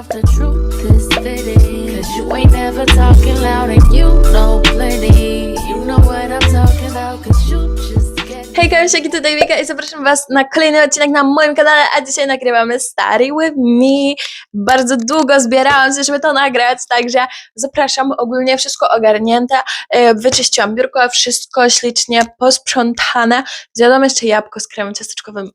off, the truth is fitting. Cause you ain't never talking loud and you know plenty. You know what I'm talking about, cause you just. Hej Kamsiaki, tutaj Wika i zapraszam Was na kolejny odcinek na moim kanale, a dzisiaj nagrywamy Study With Me. Bardzo długo zbierałam się, żeby to nagrać, także zapraszam, ogólnie wszystko ogarnięte, e, wyczyściłam biurko, wszystko ślicznie posprzątane, zjadłam jeszcze jabłko z kremem ciasteczkowym,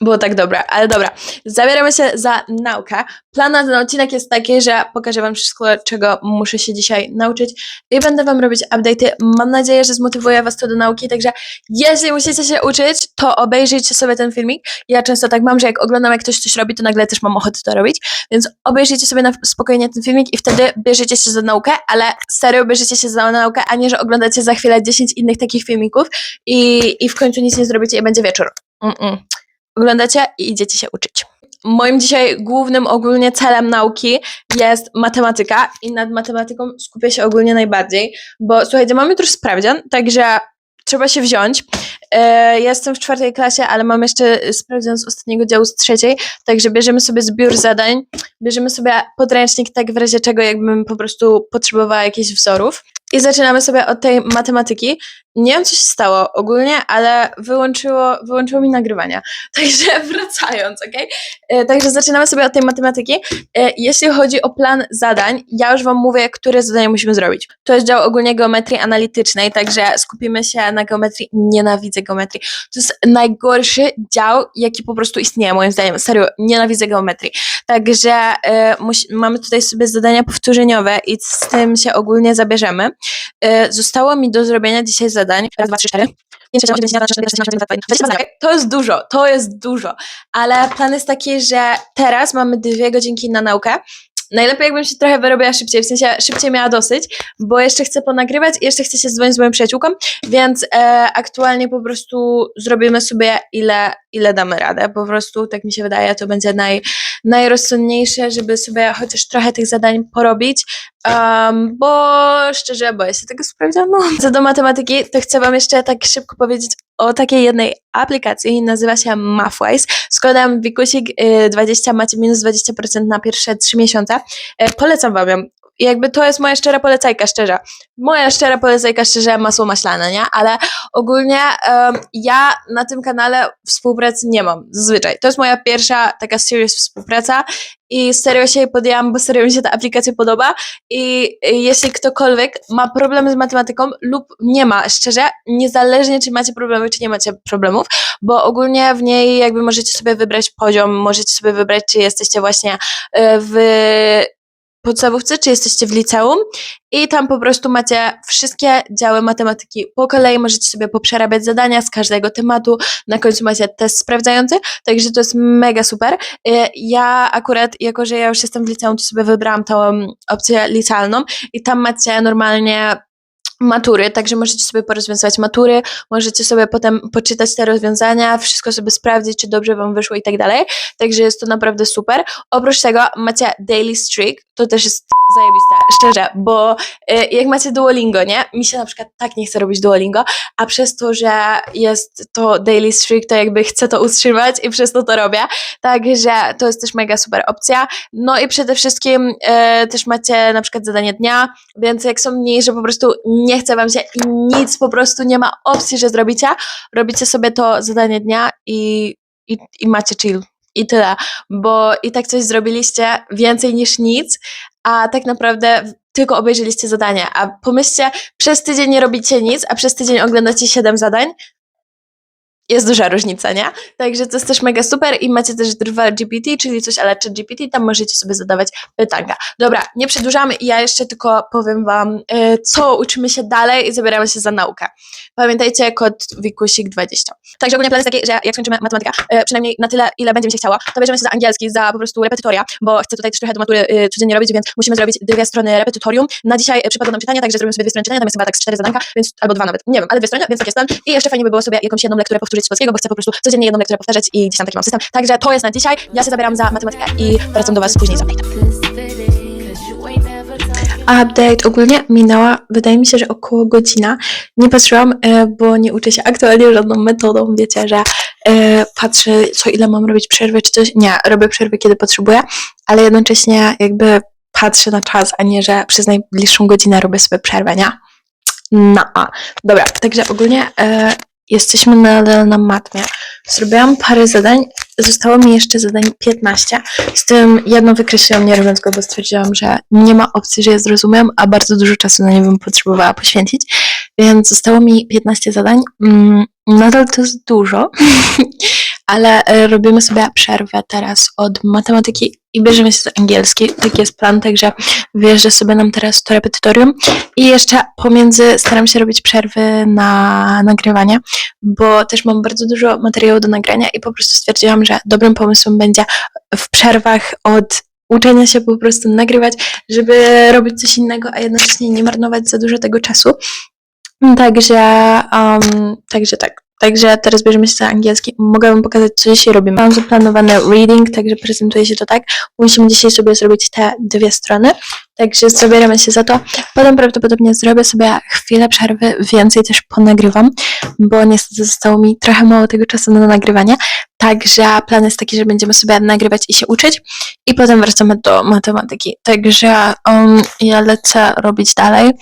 było tak dobre, ale dobra. Zabieramy się za naukę. Plan na ten odcinek jest taki, że pokażę Wam wszystko, czego muszę się dzisiaj nauczyć i będę Wam robić update'y. Mam nadzieję, że zmotywuję Was to do nauki, także jeśli musicie się uczyć, to obejrzyjcie sobie ten filmik. Ja często tak mam, że jak oglądam, jak ktoś coś robi, to nagle też mam ochotę to robić, więc obejrzyjcie sobie na spokojnie ten filmik i wtedy bierzecie się za naukę, ale serio bierzecie się za naukę, a nie, że oglądacie za chwilę 10 innych takich filmików i, i w końcu nic nie zrobicie i będzie wieczór. Mm-mm oglądacie i idziecie się uczyć. Moim dzisiaj głównym ogólnie celem nauki jest matematyka i nad matematyką skupię się ogólnie najbardziej, bo słuchajcie, mam jutro sprawdzian, także trzeba się wziąć. E, jestem w czwartej klasie, ale mam jeszcze sprawdzian z ostatniego działu z trzeciej, także bierzemy sobie zbiór zadań, bierzemy sobie podręcznik, tak w razie czego jakbym po prostu potrzebowała jakichś wzorów. I zaczynamy sobie od tej matematyki. Nie wiem, co się stało ogólnie, ale wyłączyło, wyłączyło mi nagrywania. Także wracając, ok? Także zaczynamy sobie od tej matematyki. E, Jeśli chodzi o plan zadań, ja już Wam mówię, które zadania musimy zrobić. To jest dział ogólnie geometrii analitycznej, także skupimy się na geometrii. Nienawidzę geometrii. To jest najgorszy dział, jaki po prostu istnieje, moim zdaniem. Serio, nienawidzę geometrii. Także e, musi, mamy tutaj sobie zadania powtórzeniowe i z tym się ogólnie zabierzemy. E, zostało mi do zrobienia dzisiaj zadań. Raz, dwa, trzy, cztery. To jest dużo, to jest dużo. Ale plan jest taki, że teraz mamy dwie godzinki na naukę. Najlepiej jakbym się trochę wyrobiła szybciej, w sensie szybciej miała dosyć, bo jeszcze chcę ponagrywać i jeszcze chcę się dzwonić z moją przyjaciółką, więc e, aktualnie po prostu zrobimy sobie ile, ile damy radę. Po prostu, tak mi się wydaje, to będzie naj, najrozsądniejsze, żeby sobie chociaż trochę tych zadań porobić, um, bo szczerze boję się tego sprawdzianu. Co do matematyki, to chcę Wam jeszcze tak szybko powiedzieć o takiej jednej aplikacji, nazywa się Mathwise. Z kodem Wikusik y, 20 macie minus 20% na pierwsze 3 miesiące. E, Polecam Wam ją. I jakby to jest moja szczera polecajka, szczerze. Moja szczera polecajka, szczerze, masło maślane, nie? Ale ogólnie em, ja na tym kanale współpracy nie mam, zazwyczaj. To jest moja pierwsza taka serious współpraca i serio się jej podjęłam, bo serio mi się ta aplikacja podoba i y, jeśli ktokolwiek ma problemy z matematyką lub nie ma, szczerze, niezależnie czy macie problemy, czy nie macie problemów, bo ogólnie w niej jakby możecie sobie wybrać poziom, możecie sobie wybrać, czy jesteście właśnie y, w podstawówce, czy jesteście w liceum. I tam po prostu macie wszystkie działy matematyki po kolei, możecie sobie poprzerabiać zadania z każdego tematu, na końcu macie test sprawdzający, także to jest mega super. Y, Ja akurat, jako że ja już jestem w liceum, to sobie wybrałam tą opcję licealną i tam macie normalnie matury, także możecie sobie porozwiązywać matury, możecie sobie potem poczytać te rozwiązania, wszystko sobie sprawdzić, czy dobrze wam wyszło i tak dalej, także jest to naprawdę super. Oprócz tego macie daily streak, to też jest zajebiste, szczerze, bo y, jak macie Duolingo, nie? Mi się na przykład tak nie chce robić Duolingo, a przez to, że jest to daily streak, to jakby chcę to utrzymać i przez to to robię, także to jest też mega super opcja. No i przede wszystkim y, też macie na przykład zadanie dnia, więc jak są dni, że po prostu nie chce wam się i nic, po prostu nie ma opcji, że zrobicie, robicie sobie to zadanie dnia i, i, i macie chill. I tyle, bo i tak coś zrobiliście więcej niż nic, a tak naprawdę tylko obejrzeliście zadanie. A pomyślcie, przez tydzień nie robicie nic, a przez tydzień oglądacie 7 zadań. Jest duża różnica, nie? Także to jest też mega super i macie też Drwal GPT, czyli coś ale czy GPT, tam możecie sobie zadawać pytanka. Dobra, nie przedłużamy i ja jeszcze tylko powiem Wam, y, co uczymy się dalej i zabieramy się za naukę. Pamiętajcie kod wikusik20. Także ogólnie plan jest taki, że jak skończymy matematykę, y, przynajmniej na tyle, ile będzie mi się chciało, to bierzemy się za angielski, za po prostu repetytoria, bo chcę tutaj też trochę do matury y, codziennie robić, więc musimy zrobić dwie strony repetytorium. Na dzisiaj przypadło nam czytanie, także zrobimy sobie dwie strony czytania, tam jest chyba tak cztery zadanka, więc albo dwa nawet, nie wiem, ale dwie strony, więc tak jest plan. I jeszcze fajnie by było sobie jakąś jedną lekturę powtórzyć z polskiego, bo chcę po prostu codziennie jedną lekturę powtarzać i gdzieś tam taki mam system. Także to jest na dzisiaj. Ja się zabieram za matematykę i wracam do Was później z update. Ogólnie minęła, wydaje mi się, że około godzina. Nie patrzyłam, e, bo nie uczę się aktualnie żadną metodą. Wiecie, że e, patrzę, co ile mam robić przerwy czy coś. Nie, robię przerwy, kiedy potrzebuję. ale jednocześnie jakby patrzę na czas, a nie, że przez najbliższą godzinę robię sobie przerwę, nie? No, dobra, także ogólnie e, jesteśmy nadal na matmie. Zrobiłam parę zadań, zostało mi jeszcze zadań 15, z tym jedno wykreśliłam nie robiąc go, bo stwierdziłam, że nie ma opcji, że je zrozumiem, a bardzo dużo czasu na nie bym potrzebowała poświęcić, więc zostało mi 15 zadań. Mm, nadal to jest dużo, ale e, robimy sobie przerwę teraz od matematyki i bierzemy się za angielski. Taki jest plan, także wjeżdżę sobie nam teraz to repetytorium i jeszcze pomiędzy staram się robić przerwy na nagrywanie, bo też mam bardzo dużo materiału do nagrania i po prostu stwierdziłam, że dobrym pomysłem będzie w przerwach od uczenia się po prostu nagrywać, żeby robić coś innego, a jednocześnie nie marnować za dużo tego czasu. Także, um, także tak. Także teraz bierzemy się za angielski. Mogę wam pokazać, co dzisiaj robimy. Mam zaplanowane reading, także prezentuje się to tak. Musimy dzisiaj sobie zrobić te dwie strony. Także zabieramy się za to. Potem prawdopodobnie zrobię sobie chwilę przerwy, więcej też ponagrywam, bo niestety zostało mi trochę mało tego czasu na nagrywanie. Także plan jest taki, że będziemy sobie nagrywać i się uczyć i potem wracamy do matematyki. Także um, ja lecę robić dalej.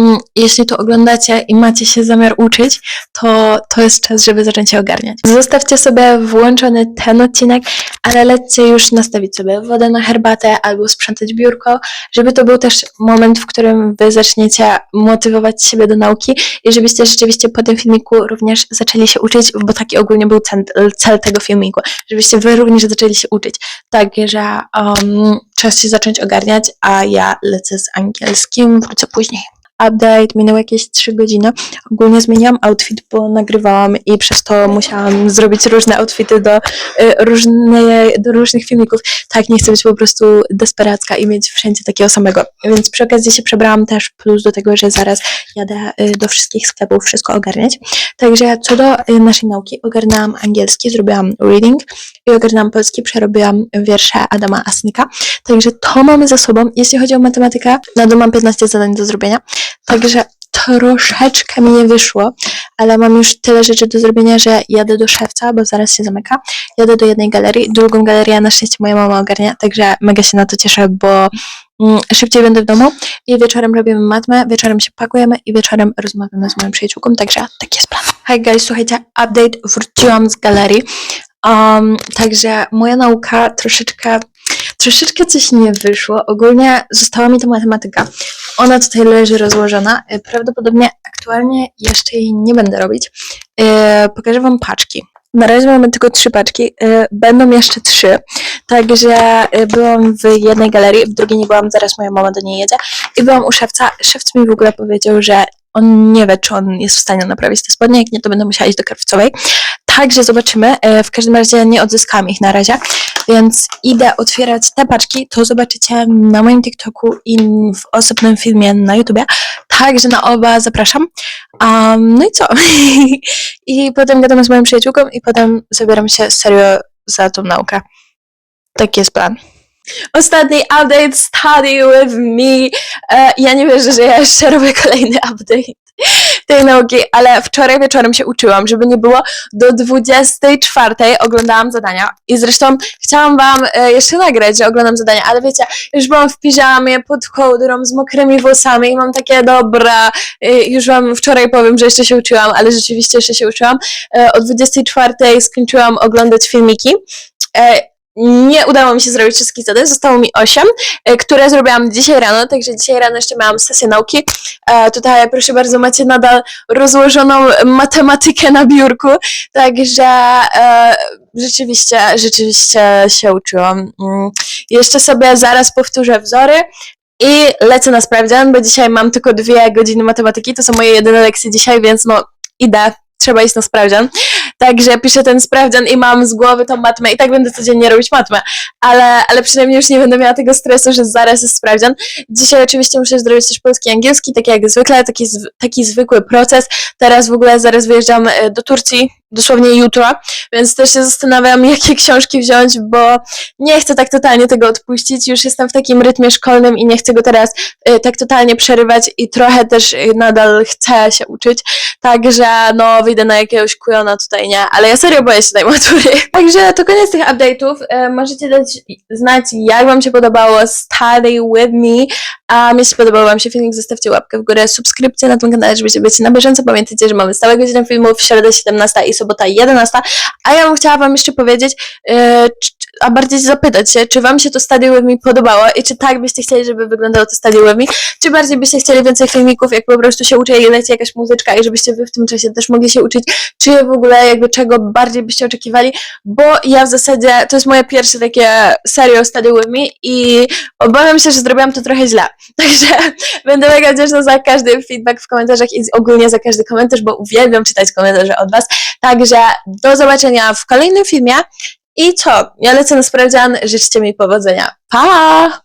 Mm, Jeśli to oglądacie i macie się zamiar uczyć, to to jest czas, żeby zacząć się ogarniać. Zostawcie sobie włączony ten odcinek, ale lećcie już nastawić sobie wodę na herbatę albo sprzątać biurko, żeby to był też moment, w którym wy zaczniecie motywować siebie do nauki i żebyście rzeczywiście po tym filmiku również zaczęli się uczyć, bo taki ogólnie był cel, cel tego filmiku, żebyście wy również zaczęli się uczyć. Także um, czas się zacząć ogarniać, a ja lecę z angielskim, wrócę później update, minęły jakieś 3 godziny. Ogólnie zmieniłam outfit, bo nagrywałam i przez to musiałam zrobić różne outfity do, y, różne, do różnych filmików. Tak, nie chcę być po prostu desperacka i mieć wszędzie takiego samego. Więc przy okazji się przebrałam też, plus do tego, że zaraz jadę y, do wszystkich sklepów wszystko ogarniać. Także co do y, naszej nauki, ogarnęłam angielski, zrobiłam reading i ogarnęłam polski, przerobiłam wiersze Adama Asnyka. Także to mamy za sobą. Jeśli chodzi o matematykę, nadal mam 15 zadań do zrobienia. Także troszeczkę mi nie wyszło, ale mam już tyle rzeczy do zrobienia, że jadę do szewca, bo zaraz się zamyka. Jadę do jednej galerii, drugą galerię na szczęście moja mama ogarnia, także mega się na to cieszę, bo mm, szybciej będę w domu i wieczorem robimy matmę, wieczorem się pakujemy i wieczorem rozmawiamy z moją przyjaciółką, także taki jest plan. Hi guys, słuchajcie, update, wróciłam z galerii. Um, także moja nauka troszeczkę, troszeczkę coś nie wyszło. Ogólnie została mi ta matematyka. Ona tutaj leży rozłożona. Y, Prawdopodobnie aktualnie jeszcze jej nie będę robić. Y, Pokażę Wam paczki. Na razie mamy tylko trzy paczki, y, będą jeszcze trzy. Także byłam w jednej galerii, w drugiej nie byłam, zaraz moja mama do niej jedzie. I byłam u szewca. Szewc mi w ogóle powiedział, że on nie wie, czy on jest w stanie naprawić te spodnie, jak nie, to będę musiała iść do krawcowej. Także zobaczymy. Y, W każdym razie nie odzyskałam ich na razie, więc idę otwierać te paczki. To zobaczycie na moim TikToku i w osobnym filmie na YouTubie. Także na oba zapraszam. Um, no i co? I potem gadam z moją przyjaciółką i potem zabieram się serio za tą naukę. Taki jest plan. Ostatni update study with me. E, ja nie wierzę, że ja jeszcze robię kolejny update tej nauki, ale wczoraj wieczorem się uczyłam, żeby nie było do 24 oglądałam zadania i zresztą chciałam wam e, jeszcze nagrać, że oglądam zadania, ale wiecie, już byłam w piżamie, pod kołdrą, z mokrymi włosami i mam takie, dobra, e, już wam wczoraj powiem, że jeszcze się uczyłam, ale rzeczywiście jeszcze się uczyłam. E, o 24 skończyłam oglądać filmiki. Nie udało mi się zrobić wszystkich zadań, zostało mi 8, e, które zrobiłam dzisiaj rano, także dzisiaj rano jeszcze miałam sesję nauki. E, tutaj proszę bardzo, macie nadal rozłożoną matematykę na biurku, także e, rzeczywiście, rzeczywiście się uczyłam. Mm, Jeszcze sobie zaraz powtórzę wzory. I lecę na sprawdzian, bo dzisiaj mam tylko dwie godziny matematyki, to są moje jedyne lekcje dzisiaj, więc no idę, trzeba iść na sprawdzian. Także piszę ten sprawdzian i mam z głowy tą matmę i tak będę codziennie robić matmę, ale, ale przynajmniej już nie będę miała tego stresu, że zaraz jest sprawdzian. Dzisiaj oczywiście muszę zrobić też polski i angielski, tak jak zwykle, taki, taki zwykły proces. Teraz w ogóle zaraz wyjeżdżam e, do Turcji dosłownie jutro, więc też się zastanawiam, jakie książki wziąć, bo nie chcę tak totalnie tego odpuścić. Już jestem w takim rytmie szkolnym i nie chcę go teraz y, tak totalnie przerywać i trochę też y, nadal chcę się uczyć. Także no, wyjdę na jakiegoś kujona tutaj, nie? Ale ja serio boję się tej matury. Także to koniec tych update'ów. E, możecie dać znać, jak wam się podobało Study With Me. A jeśli podobał wam się filmik, zostawcie łapkę w górę, subskrypcję na tym kanale, żebyście być na bieżąco. Pamiętajcie, że mamy stałe godziny filmów w środę 17 i sobota 11. A ja bym chciała wam jeszcze powiedzieć, czy- a bardziej zapytać się, czy wam się to With Me podobało i czy tak byście chcieli, żeby wyglądało to With Me, czy bardziej byście chcieli więcej filmików, jak po prostu się uczę i leci jakaś muzyczka i żebyście wy w tym czasie też mogli się uczyć, czy w ogóle jakby czego bardziej byście oczekiwali, bo ja w zasadzie, to jest moje pierwsze takie serio With Me i obawiam się, że zrobiłam to trochę źle, także będę mega wdzięczna za każdy feedback w komentarzach i ogólnie za każdy komentarz, bo uwielbiam czytać komentarze od was, także do zobaczenia w kolejnym filmie i co? Ja lecę na sprawdzian, życzcie mi powodzenia. Pa!